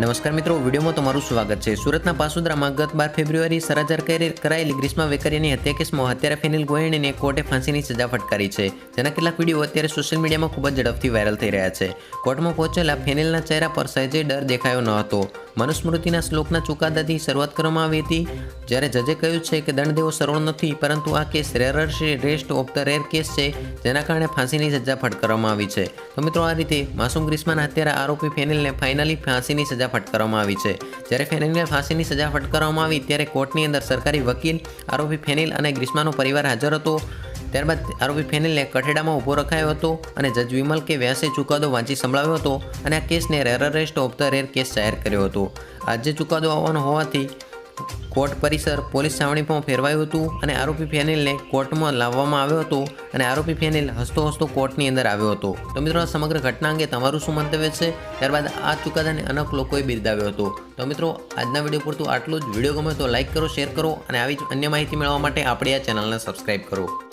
નમસ્કાર મિત્રો, વિડીયોમાં તમારું સ્વાગત છે. સુરતના પાસુદ્રામાં ગત બાર ફેબ્રુઆરી સરાજાર કરી- કરાયેલી ગ્રીષ્મા વેકરિયાની હત્યા કેસમાં હત્યારા ફેનિલ ગોયણીને કોર્ટે ફાંસીની સજા ફટકારી છે. જેના કેટલાક વીડિયો અત્યારે સોશિયલ મીડિયામાં ખૂબ જ ઝડપથી વાયરલ થઈ રહ્યા છે. કોર્ટમાં પહોંચેલા ફેનિલના ચહેરા પર સહેજે ડર દેખાયો ન હતો. મનુસ્મૃતિના શ્લોકના ચુકાદાથી શરૂઆત કરવામાં આવી હતી. જ્યારે જજે કહ્યું છે કે દંડ દેવો સરળ નથી, પરંતુ આ case rarest of the rare case છે, જેના કારણે ફાંસીની સજા ફટકારવામાં આવી છે. તો મિત્રો, આ રીતે માસુમ ગ્રીષ્માના અત્યારે આરોપી ફેનિલને ફાઇનલી ફાંસીની સજા ફટકારવામાં આવી છે. જ્યારે ફેનિલને ફાંસીની સજા ફટકારવામાં આવી, ત્યારે કોર્ટની અંદર સરકારી વકીલ આરોપી ફેનિલ અને ગ્રીષ્માનો પરિવાર હાજર હતો. ત્યારબાદ આરોપી ફેનિલને કઠેડામાં ઊભો રખાયો હતો અને જજ વિમલ કે વ્યાસે ચુકાદો વાંચી સંભળાવ્યો હતો અને આ કેસને rarest of the rare case જાહેર કર્યો હતો. આજે ચુકાદો આવવાનો હોવાથી કોર્ટ પરિસર પોલીસ છાવણીમાં ફેરવાયું હતું અને આરોપી ફેનિલને કોર્ટમાં લાવવામાં આવ્યો હતો અને આરોપી ફેનિલ હસતો હસતો કોર્ટની અંદર આવ્યો હતો. તો મિત્રો, આ સમગ્ર ઘટના અંગે તમારું શું મંતવ્ય છે? ત્યારબાદ આ ચુકાદાને અનેક લોકોએ બિરદાવ્યો હતો. તો મિત્રો, આજના વીડિયો પૂરતું આટલું જ. વીડિયો ગમે તો લાઇક કરો, શેર કરો અને આવી જ અન્ય માહિતી મેળવવા માટે આપણી આ ચેનલને સબસ્ક્રાઈબ કરો.